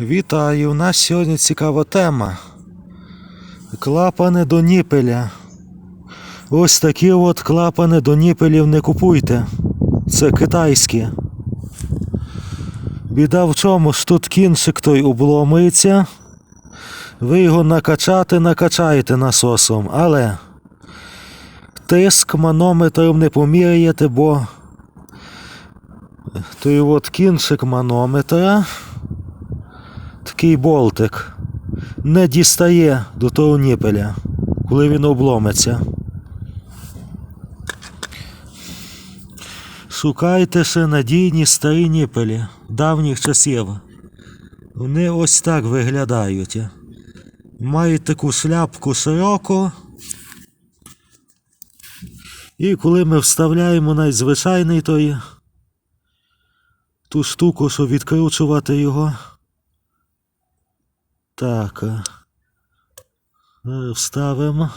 Вітаю! У нас сьогодні цікава тема. Клапани до ніпеля. Ось такі от клапани до ніпелів не купуйте. Це китайські. Біда в чому ж тут кінчик той обломується. Ви його накачати накачаєте насосом, але тиск манометром не поміряєте, бо той от кінчик манометра такий болтик не дістає до того ніпеля, коли він обломиться. Шукайте ще надійні старі ніпелі давніх часів. Вони ось так виглядають. Мають таку шляпку широку. І коли ми вставляємо найзвичайний той ту штуку, щоб відкручувати його. Так. е, е, Вставимо.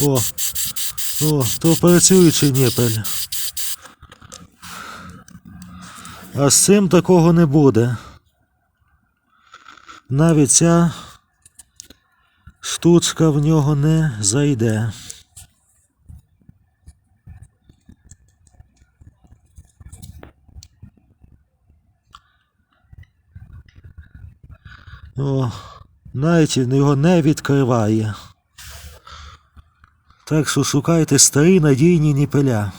О, о, то працюючий ніпель. А з цим такого не буде. Навіть ця штучка в нього не зайде. О, навіть його не відкриває. Так що шукайте старі надійні ніпеля.